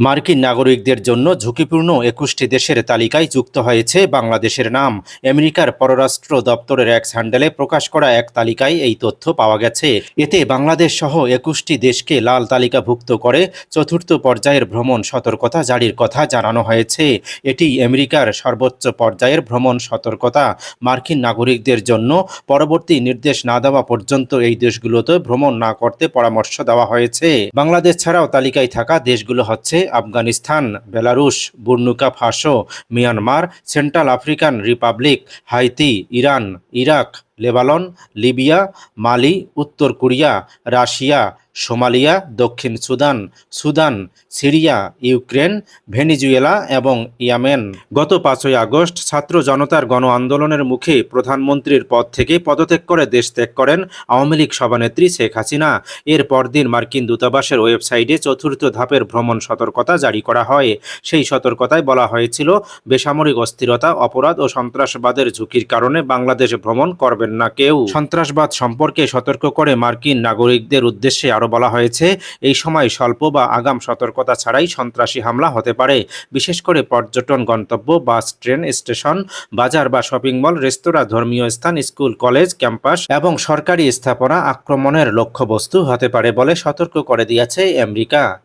মার্কিন নাগরিকদের জন্য ঝুঁকিপূর্ণ একুশটি দেশের তালিকায় যুক্ত হয়েছে বাংলাদেশের নাম। আমেরিকার পররাষ্ট্র দপ্তরের এক হ্যান্ডেলে প্রকাশ করা এক তালিকায় এই তথ্য পাওয়া গেছে। এতে বাংলাদেশ সহ একুশটি দেশকে লাল তালিকাভুক্ত করে চতুর্থ পর্যায়ের ভ্রমণ সতর্কতা জারির কথা জানানো হয়েছে। এটি আমেরিকার সর্বোচ্চ পর্যায়ের ভ্রমণ সতর্কতা। মার্কিন নাগরিকদের জন্য পরবর্তী নির্দেশ না দেওয়া পর্যন্ত এই দেশগুলোতে ভ্রমণ না করতে পরামর্শ দেওয়া হয়েছে। বাংলাদেশ ছাড়াও তালিকায় থাকা দেশগুলো হচ্ছে Afghanistan Belarus Burkina Faso Myanmar Central African Republic Haiti Iran Iraq Lebanon, Libya, Mali, উত্তর কোরিয়া, রাশিয়া, সোমালিয়া, দক্ষিণ Sudan Sudan, Syria, Ukraine, Venezuela এবং ইয়ামেন। গত পাঁচই আগস্ট ছাত্র জনতার গণ আন্দোলনের মুখে প্রধানমন্ত্রীর পদ থেকে পদত্যাগ করে দেশ ত্যাগ করেন আওয়ামী লীগ সভানেত্রী শেখ হাসিনা। এর পরদিন মার্কিন দূতাবাসের ওয়েবসাইটে চতুর্থ ধাপের ভ্রমণ সতর্কতা জারি করা হয়। সেই সতর্কতায় বলা হয়েছিল, বেসামরিক অস্থিরতা, অপরাধ ও সন্ত্রাসবাদের ঝুঁকির কারণে বাংলাদেশ ভ্রমণ করবেন না কেউ। সন্ত্রাসবাদ সম্পর্কে সতর্ক করে মার্কিন নাগরিকদের উদ্দেশ্যে আরও বলা হয়েছে, এই সময় স্বল্প বা আগাম সতর্কতা ছাড়াই সন্ত্রাসী হামলা হতে পারে। বিশেষ করে পর্যটন গন্তব্য, বাস, ট্রেন, স্টেশন, বাজার বা শপিং মল, রেস্তোরাঁ, ধর্মীয় স্থান, স্কুল, কলেজ, ক্যাম্পাস এবং সরকারি স্থাপনা আক্রমণের লক্ষ্যবস্তু হতে পারে বলে সতর্ক করে দিয়েছে আমেরিকা।